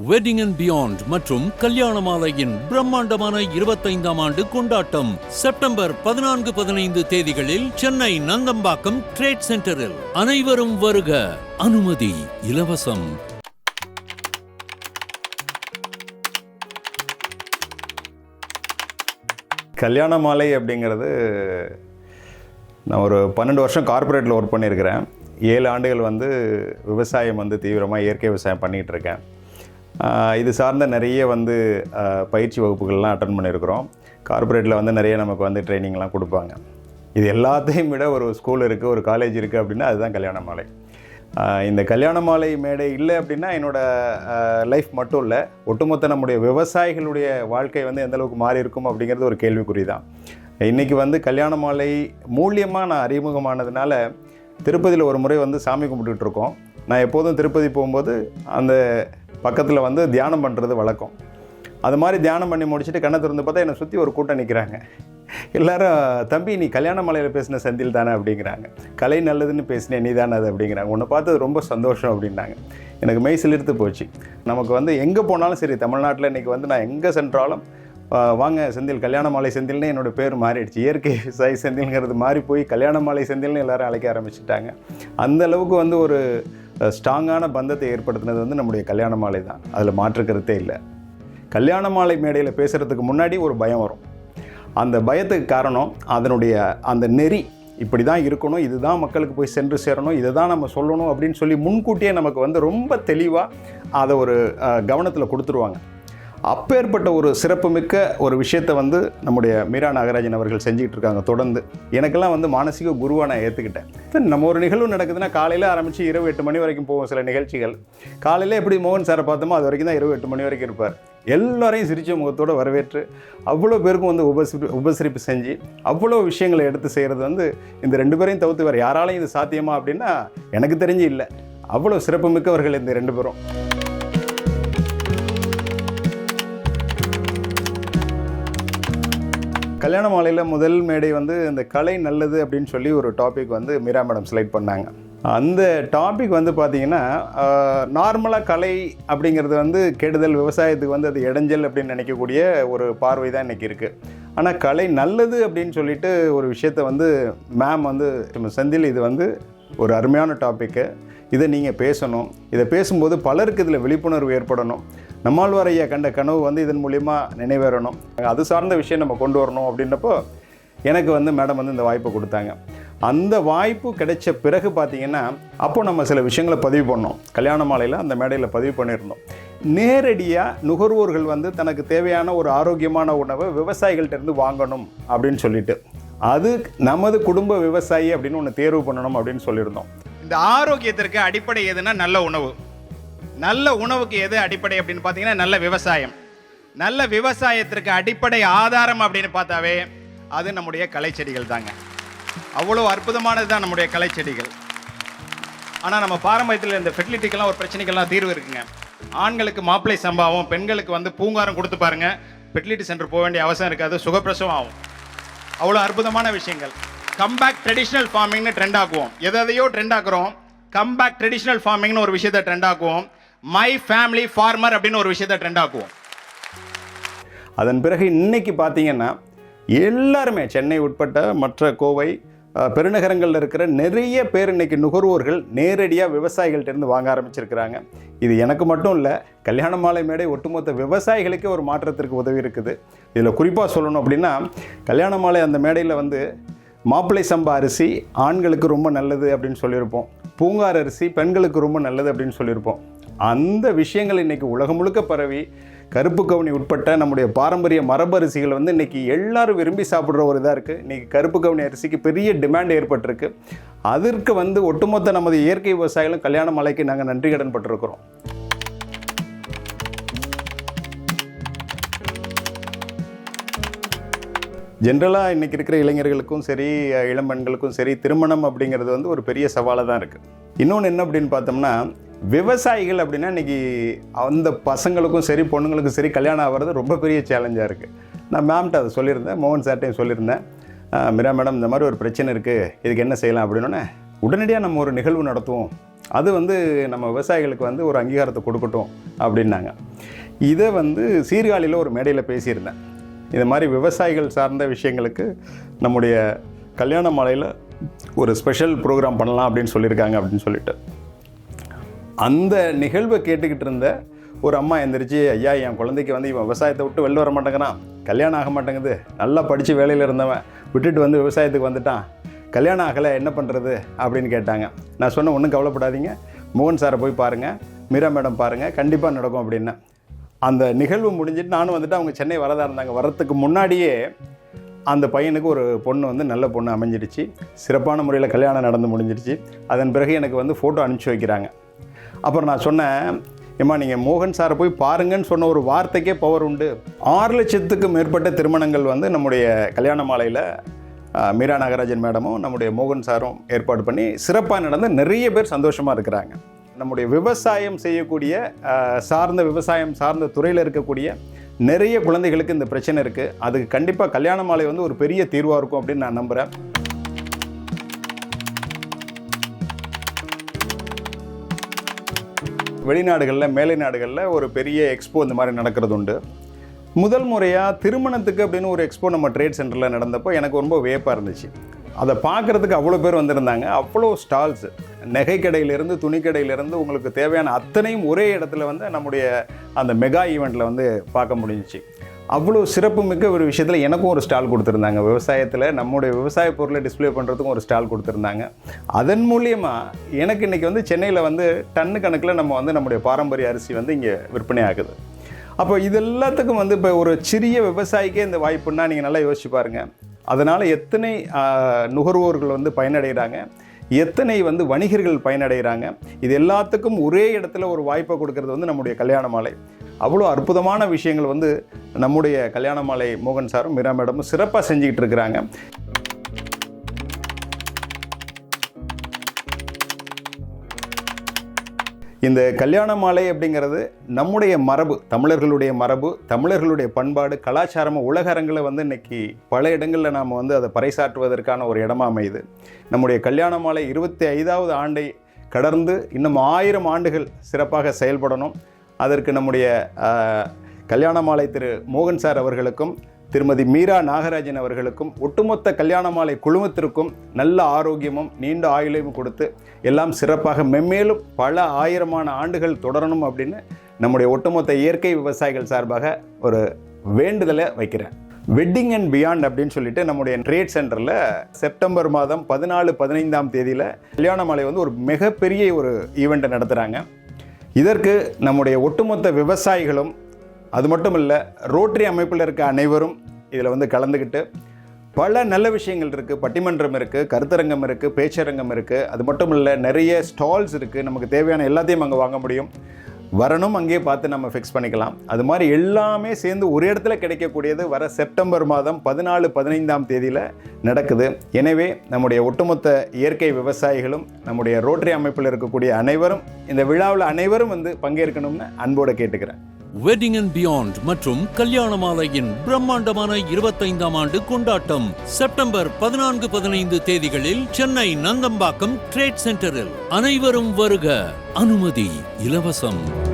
Wedding and beyond மற்றும் கல்யாண மாலையின் பிரம்மாண்டமான இருபத்தைந்தாம் ஆண்டு கொண்டாட்டம் செப்டம்பர் பதினான்கு பதினைந்து தேதிகளில் சென்னை நந்தம்பாக்கம் ட்ரேட் சென்டரில் அனைவரும் வருக. அனுமதி இலவசம். கல்யாண மாலை அப்படிங்கிறது நான் ஒரு பன்னெண்டு வருஷம் கார்ப்பரேட்டில் ஒர்க் பண்ணியிருக்கிறேன். ஏழு ஆண்டுகள் வந்து விவசாயம் வந்து தீவிரமாக இயற்கை விவசாயம் பண்ணிகிட்டு இருக்கேன். இது சார்ந்த நிறைய வந்து பயிற்சி வகுப்புகள்லாம் அட்டன் பண்ணியிருக்கிறோம். கார்ப்பரேட்டில் வந்து நிறைய நமக்கு வந்து ட்ரைனிங்லாம் கொடுப்பாங்க. இது எல்லாத்தையும் விட ஒரு ஸ்கூல் இருக்குது ஒரு காலேஜ் இருக்குது அப்படின்னா அதுதான் கல்யாண மாலை. இந்த கல்யாண மாலை மேடை இல்லை அப்படின்னா என்னோடய லைஃப் மட்டும் இல்லை. ஒட்டுமொத்த நம்முடைய விவசாயிகளுடைய வாழ்க்கை வந்து எந்த அளவுக்கு மாறி இருக்கும் அப்படிங்கிறது ஒரு கேள்விக்குறி தான். இன்றைக்கி வந்து கல்யாண மாலை மூலியமாக நான் அறிமுகமானதுனால திருப்பதியில் ஒரு முறை வந்து சாமி கும்பிட்டுட்ருக்கோம் நான் எப்போதும் திருப்பதி போகும்போது அந்த பக்கத்தில் வந்து தியானம் பண்ணுறது வழக்கம். அது மாதிரி தியானம் பண்ணி முடிச்சுட்டு கண்ணை திறந்து பார்த்தா என்னை சுற்றி ஒரு கூட்டம் நிற்கிறாங்க எல்லாரும் தம்பி நீ கல்யாண மலையில் பேசின செந்தில் தானே? அப்படிங்கிறாங்க. கலை நல்லதுன்னு பேசினேன் நீ தானே? அது அப்படிங்கிறாங்க. உன்னை பார்த்தது ரொம்ப சந்தோஷம் அப்படின்னாங்க. எனக்கு மெய் சிலிர்த்து போச்சு. நமக்கு வந்து எங்கே போனாலும் சரி தமிழ்நாட்டில் இன்றைக்கி வந்து நான் எங்கே சென்றாலும் வாங்க செந்தில் கல்யாண மாலை செந்தில்னு என்னோட பேர் மாறிடுச்சு. இயற்கை விவசாயி செந்தில்ங்கிறது மாறி போய் கல்யாண மாலை செந்தில்னு எல்லோரும் அழைக்க ஆரம்பிச்சிட்டாங்க. அந்த அளவுக்கு வந்து ஒரு ஸ்ட்ராங்கான பந்தத்தை ஏற்படுத்தினது வந்து நம்முடைய கல்யாண மாலை தான். அதில் மாற்று கருத்தே இல்லை. கல்யாண மாலை மேடையில் பேசுகிறதுக்கு முன்னாடி ஒரு பயம் வரும். அந்த பயத்துக்கு காரணம் அதனுடைய அந்த நெறி இப்படி தான் இருக்கணும் இதுதான் மக்களுக்கு போய் சென்று சேரணும் இதை தான் நம்ம சொல்லணும் அப்படின்னு சொல்லி முன்கூட்டியே நமக்கு வந்து ரொம்ப தெளிவாக அதை ஒரு கவனத்தில் கொடுத்துருவாங்க. அப்பேற்பட்ட ஒரு சிறப்புமிக்க ஒரு விஷயத்தை வந்து நம்முடைய மீரா நாகராஜன் அவர்கள் செஞ்சுக்கிட்டு இருக்காங்க தொடர்ந்து. எனக்கெல்லாம் வந்து மானசீக குருவாக நான் ஏற்றுக்கிட்டேன் சரி, நம்ம ஒரு நிகழ்வு நடக்குதுன்னா காலையில் ஆரம்பித்து இரவு எட்டு மணி வரைக்கும் போகும் சில நிகழ்ச்சிகள். காலையில் எப்படி மோகன் சாரை பார்த்தோமோ அது வரைக்கும் தான் இரவு எட்டு மணி வரைக்கும் இருப்பார். எல்லாரையும் சிரிச்ச முகத்தோடு வரவேற்று அவ்வளோ பேருக்கும் வந்து உபசரி உபசரிப்பு செஞ்சு அவ்வளோ விஷயங்களை எடுத்து செய்கிறது வந்து இந்த ரெண்டு பேரையும் தவிர்த்து வேறு யாராலையும் இது சாத்தியமா அப்படின்னா எனக்கு தெரிஞ்சு இல்லை. அவ்வளோ சிறப்புமிக்கவர்கள் இந்த ரெண்டு பேரும். கல்யாண மாலையில் முதல் மேடை வந்து இந்த கலை நல்லது அப்படின்னு சொல்லி ஒரு டாபிக் வந்து மீரா மேடம் செலக்ட் பண்ணாங்க. அந்த டாபிக் வந்து பார்த்தீங்கன்னா நார்மலாக கலை அப்படிங்கிறது வந்து கெடுதல் விவசாயத்துக்கு வந்து அது இடைஞ்சல் அப்படின்னு நினைக்கக்கூடிய ஒரு பார்வை தான் இன்றைக்கி இருக்குது ஆனால் கலை நல்லது அப்படின்னு சொல்லிட்டு ஒரு விஷயத்தை வந்து மேம் வந்து செந்தில் இது வந்து ஒரு அருமையான டாப்பிக்கு இதை நீங்கள் பேசணும். இதை பேசும்போது பலருக்கு இதில் விழிப்புணர்வு ஏற்படணும். நம்மாழ்வாரையை கண்ட கனவு வந்து இதன் மூலிமா நினைவேறணும். அது சார்ந்த விஷயம் நம்ம கொண்டு வரணும் அப்படின்றப்போ எனக்கு வந்து மேடம் வந்து இந்த வாய்ப்பை கொடுத்தாங்க. அந்த வாய்ப்பு கிடைச்ச பிறகு பார்த்தீங்கன்னா அப்போ நம்ம சில விஷயங்களை பதிவு பண்ணோம். கல்யாண மாலையில் அந்த மேடையில் பதிவு பண்ணியிருந்தோம். நேரடியாக நுகர்வோர்கள் வந்து தனக்கு தேவையான ஒரு ஆரோக்கியமான உணவை விவசாயிகள்கிட்டருந்து வாங்கணும் அப்படின்னு சொல்லிட்டு. அது நமது குடும்ப விவசாயி அப்படின்னு ஒன்று தேர்வு பண்ணணும் அப்படின்னு சொல்லியிருந்தோம். இந்த ஆரோக்கியத்திற்கு அடிப்படை எதுனா நல்ல உணவு. நல்ல உணவுக்கு எது அடிப்படை அப்படின்னு பார்த்தீங்கன்னா நல்ல விவசாயம். நல்ல விவசாயத்திற்கு அடிப்படை ஆதாரம் அப்படின்னு பார்த்தாவே அது நம்முடைய கலைச்செடிகள் தாங்க. அவ்வளோ அற்புதமானது தான் நம்முடைய கலைச்செடிகள் ஆனால் நம்ம பாரம்பரியத்தில் இந்த ஃபெர்டிலிட்டிக்கெல்லாம் ஒரு பிரச்சனைக்கெல்லாம் தீர்வு இருக்குங்க. ஆண்களுக்கு மாப்பிள்ளை சம்பாவும் பெண்களுக்கு வந்து பூங்காரம் கொடுத்து பாருங்க. ஃபெர்டிலிட்டி சென்டர் போக வேண்டிய அவசியம் இருக்காது சுகப்பிரசவம் ஆகும். அவ்வளோ அற்புதமான விஷயங்கள். கம்பேக் ட்ரெடிஷ்னல் ஃபார்மிங்னு ட்ரெண்ட் ஆக்குவோம். எதையோ ட்ரெண்ட் ஆக்குறோம். கம்பேக் ட்ரெடிஷ்னல் ஃபார்மிங்னு ஒரு விஷயத்தை ட்ரெண்ட் ஆக்குவோம். மை ஃபேமிலி ஃபார்மர் அப்படின்னு ஒரு விஷயத்தை ட்ரெண்ட் ஆக்குவோம். அதன் பிறகு இன்னைக்கு பார்த்தீங்கன்னா எல்லாருமே சென்னை உட்பட்ட மற்ற கோவை பெருநகரங்களில் இருக்கிற நிறைய பேர் இன்னைக்கு நுகர்வோர்கள் நேரடியாக விவசாயிகள்கிட்டருந்து வாங்க ஆரம்பிச்சிருக்கிறாங்க. இது எனக்கு மட்டும் இல்லை கல்யாண மாலை மேடை ஒட்டுமொத்த விவசாயிகளுக்கே ஒரு மாற்றத்திற்கு உதவி இருக்குது. இதில் குறிப்பாக சொல்லணும் அப்படின்னா கல்யாண மாலை அந்த மேடையில் வந்து மாப்பிள்ளை சம்பா அரிசி ஆண்களுக்கு ரொம்ப நல்லது அப்படின்னு சொல்லியிருப்போம். பூங்கார் அரிசி பெண்களுக்கு ரொம்ப நல்லது அப்படின்னு சொல்லியிருப்போம். அந்த விஷயங்கள் இன்னைக்கு உலகம் முழுக்க பரவி கருப்பு கவுனி உட்பட்ட நம்முடைய பாரம்பரிய மரபரிசிகள் வந்து இன்றைக்கி எல்லோரும் விரும்பி சாப்பிட்ற ஒரு இதாக இருக்குது இன்றைக்கி கருப்பு கவுனி அரிசிக்கு பெரிய டிமாண்ட் ஏற்பட்டிருக்கு. அதற்கு வந்து ஒட்டுமொத்த நமது இயற்கை விவசாயிகளும் கல்யாண மலைக்கு நாங்கள் நன்றி கடன் பட்டிருக்கிறோம். ஜென்ரலாக இன்றைக்கி இருக்கிற இளைஞர்களுக்கும் சரி இளம் பெண்களுக்கும் சரி திருமணம் அப்படிங்கிறது வந்து ஒரு பெரிய சவாலாக தான் இருக்குது இன்னொன்று என்ன அப்படின்னு பார்த்தோம்னா விவசாயிகள் அப்படின்னா இன்றைக்கி அந்த பசங்களுக்கும் சரி பொண்ணுங்களுக்கும் சரி கல்யாணம் ஆகிறது ரொம்ப பெரிய சேலஞ்சாக இருக்குது நான் மேம்கிட்ட அதை சொல்லியிருந்தேன் மோகன் சார்ட்டையும் சொல்லியிருந்தேன். மிரா மேடம் இந்த மாதிரி ஒரு பிரச்சனை இருக்குது இதுக்கு என்ன செய்யலாம்? அப்படின்னோடனே உடனடியாக நம்ம ஒரு நிகழ்வு நடத்துவோம். அது வந்து நம்ம விவசாயிகளுக்கு வந்து ஒரு அங்கீகாரத்தை கொடுக்கட்டும். அப்படின்னாங்க. இதை வந்து சீர்காழியில் ஒரு மேடையில் பேசியிருந்தேன். இது மாதிரி விவசாயிகள் சார்ந்த விஷயங்களுக்கு நம்முடைய கல்யாண மலையில் ஒரு ஸ்பெஷல் ப்ரோக்ராம் பண்ணலாம் அப்படின்னு சொல்லியிருக்காங்க அப்படின்னு சொல்லிட்டு. அந்த நிகழ்வை கேட்டுக்கிட்டு இருந்த ஒரு அம்மா எந்திரிச்சு ஐயா என் குழந்தைக்கு வந்து இவன் விவசாயத்தை விட்டு வெளில வர மாட்டேங்கிறான். கல்யாணம் ஆக மாட்டேங்குது. நல்லா படித்து வேலையில் இருந்தவன். விட்டுட்டு வந்து விவசாயத்துக்கு வந்துட்டான். கல்யாணம் ஆகலை என்ன பண்ணுறது அப்படின்னு கேட்டாங்க. நான் சொன்னேன் ஒன்றும் கவலைப்படாதீங்க. மோகன் சாரை போய் பாருங்கள் மீரா மேடம் பாருங்கள் கண்டிப்பாக நடக்கும் அப்படின்னு. அந்த நிகழ்வு முடிஞ்சிட்டு நானும் வந்துட்டு அவங்க சென்னை வரதா இருந்தாங்க. வரத்துக்கு முன்னாடியே அந்த பையனுக்கு ஒரு பொண்ணு வந்து நல்ல பொண்ணு அமைஞ்சிடுச்சு. சிறப்பான முறையில் கல்யாணம் நடந்து முடிஞ்சிடுச்சு. அதன் பிறகு எனக்கு வந்து ஃபோட்டோ அனுப்பிச்சி வைக்கிறாங்க. அப்புறம் நான் சொன்னேன் ஏம்மா நீங்கள் மோகன் சாரை போய் பாருங்கன்னு சொன்ன ஒரு வார்த்தைக்கே பவர் உண்டு. ஆறு லட்சத்துக்கு மேற்பட்ட திருமணங்கள் வந்து நம்முடைய கல்யாண மாலையில் மீரா நாகராஜன் மேடமும் நம்முடைய மோகன் சாரும் ஏற்பாடு பண்ணி சிறப்பாக நடந்து நிறைய பேர் சந்தோஷமாக இருக்கிறாங்க. நம்முடைய விவசாயம் செய்யக்கூடிய சார்ந்த விவசாயம் சார்ந்த துறையில் இருக்கக்கூடிய நிறைய குழந்தைகளுக்கு இந்த பிரச்சனை இருக்குது அதுக்கு கண்டிப்பாக கல்யாண மாலை வந்து ஒரு பெரிய தீர்வாக இருக்கும் அப்படின்னு நான் நம்புகிறேன் வெளிநாடுகளில் மேலை நாடுகளில் ஒரு பெரிய எக்ஸ்போ இந்த மாதிரி நடக்கிறது உண்டு. முதல் முறையாக திருமணத்துக்கு அப்படின்னு ஒரு எக்ஸ்போ நம்ம ட்ரேட் சென்டரில் நடந்தப்போ எனக்கு ரொம்ப வியப்பாக இருந்துச்சு. அதை பார்க்குறதுக்கு அவ்வளோ பேர் வந்திருந்தாங்க. அவ்வளோ ஸ்டால்ஸு நகை கடையிலேருந்து துணிக்கடையிலேருந்து உங்களுக்கு தேவையான அத்தனையும் ஒரே இடத்துல வந்து நம்முடைய அந்த மெகா ஈவெண்ட்டில் வந்து பார்க்க முடிஞ்சிச்சு. அவ்வளோ சிறப்பு மிக்க ஒரு விஷயத்தில் எனக்கும் ஒரு ஸ்டால் கொடுத்துருந்தாங்க. விவசாயத்தில் நம்முடைய விவசாய பொருளை டிஸ்ப்ளே பண்ணுறதுக்கும் ஒரு ஸ்டால் கொடுத்துருந்தாங்க. அதன் மூலியமாக எனக்கு இன்றைக்கி வந்து சென்னையில் வந்து டன்னு கணக்கில் நம்ம வந்து நம்முடைய பாரம்பரிய அரிசி வந்து இங்கே விற்பனை ஆகுது. அப்போ இது எல்லாத்துக்கும் வந்து இப்போ ஒரு சிறிய விவசாயிக்கே இந்த வாய்ப்புன்னா நீங்கள் நல்லா யோசிச்சு பாருங்கள் அதனால் எத்தனை நுகர்வோர்கள் வந்து பயனடைகிறாங்க. எத்தனை வந்து வணிகர்கள் பயனடைகிறாங்க? இது எல்லாத்துக்கும் ஒரே இடத்துல ஒரு வாய்ப்பை கொடுக்கறது வந்து நம்முடைய கல்யாண மாலை. அவ்வளோ அற்புதமான விஷயங்கள் வந்து நம்முடைய கல்யாண மாலை மோகன் சாரும் மீரா மேடமும் சிறப்பாக செஞ்சுக்கிட்டு இருக்கிறாங்க. இந்த கல்யாண மாலை அப்படிங்கிறது நம்முடைய மரபு தமிழர்களுடைய மரபு தமிழர்களுடைய பண்பாடு கலாச்சாரமும் உலக அரங்கில் வந்து இன்னைக்கு பல இடங்களில் நாம் வந்து அதை பறைசாற்றுவதற்கான ஒரு இடமா அமையுது. நம்முடைய கல்யாண மாலை இருபத்தி ஐந்தாவது ஆண்டை கடந்து இன்னும் ஆயிரம் ஆண்டுகள் சிறப்பாக செயல்படணும். அதற்கு நம்முடைய கல்யாண மாலை திரு மோகன் சார் அவர்களுக்கும் திருமதி மீரா நாகராஜன் அவர்களுக்கும் ஒட்டுமொத்த கல்யாண மாலை குழுமத்திற்கும் நல்ல ஆரோக்கியமும் நீண்ட ஆயுளையும் கொடுத்து எல்லாம் சிறப்பாக மென்மேலும் பல ஆயிரமான ஆண்டுகள் தொடரணும் அப்படின்னு நம்முடைய ஒட்டுமொத்த இயற்கை விவசாயிகள் சார்பாக ஒரு வேண்டுதலை வைக்கிறேன். வெட்டிங் அண்ட் பியாண்ட் அப்படின்னு சொல்லிட்டு நம்முடைய ட்ரேட் சென்டரில் செப்டம்பர் மாதம் பதினாலு பதினைந்தாம் தேதியில் கல்யாண மாலை வந்து ஒரு மிகப்பெரிய ஒரு ஈவெண்ட்டை நடத்துகிறாங்க இதற்கு நம்முடைய ஒட்டுமொத்த விவசாயிகளும் அது மட்டும் இல்லை ரோட்டரி அமைப்பில் இருக்க அனைவரும் இதில் வந்து கலந்துக்கிட்டு பல நல்ல விஷயங்கள் இருக்குது பட்டிமன்றம் இருக்குது கருத்தரங்கம் இருக்குது பேச்சரங்கம் இருக்குது அது மட்டும் இல்லை நிறைய ஸ்டால்ஸ் இருக்குது நமக்கு தேவையான எல்லாத்தையும் அங்கே வாங்க முடியும். வரணும் அங்கேயே பார்த்து நம்ம ஃபிக்ஸ் பண்ணிக்கலாம். அது மாதிரி எல்லாமே சேர்ந்து ஒரு இடத்துல கிடைக்கக்கூடியது வர செப்டம்பர் மாதம் பதினாலு பதினைந்தாம் தேதியில் நடக்குது. எனவே நம்முடைய ஒட்டுமொத்த இயற்கை விவசாயிகளும் நம்முடைய ரோட்டரி அமைப்பில் இருக்கக்கூடிய அனைவரும் இந்த விழாவில் அனைவரும் வந்து பங்கேற்கணும்னு அன்போடு கேட்டுக்கிறேன். வெட்டிங் அண்ட் பியாண்ட் மற்றும் கல்யாண மாலையின் பிரம்மாண்டமான இருபத்தைந்தாம் ஆண்டு கொண்டாட்டம் செப்டம்பர் பதினான்கு பதினைந்து தேதிகளில் சென்னை நந்தம்பாக்கம் ட்ரேட் சென்டரில் அனைவரும் வருக. அனுமதி இலவசம்.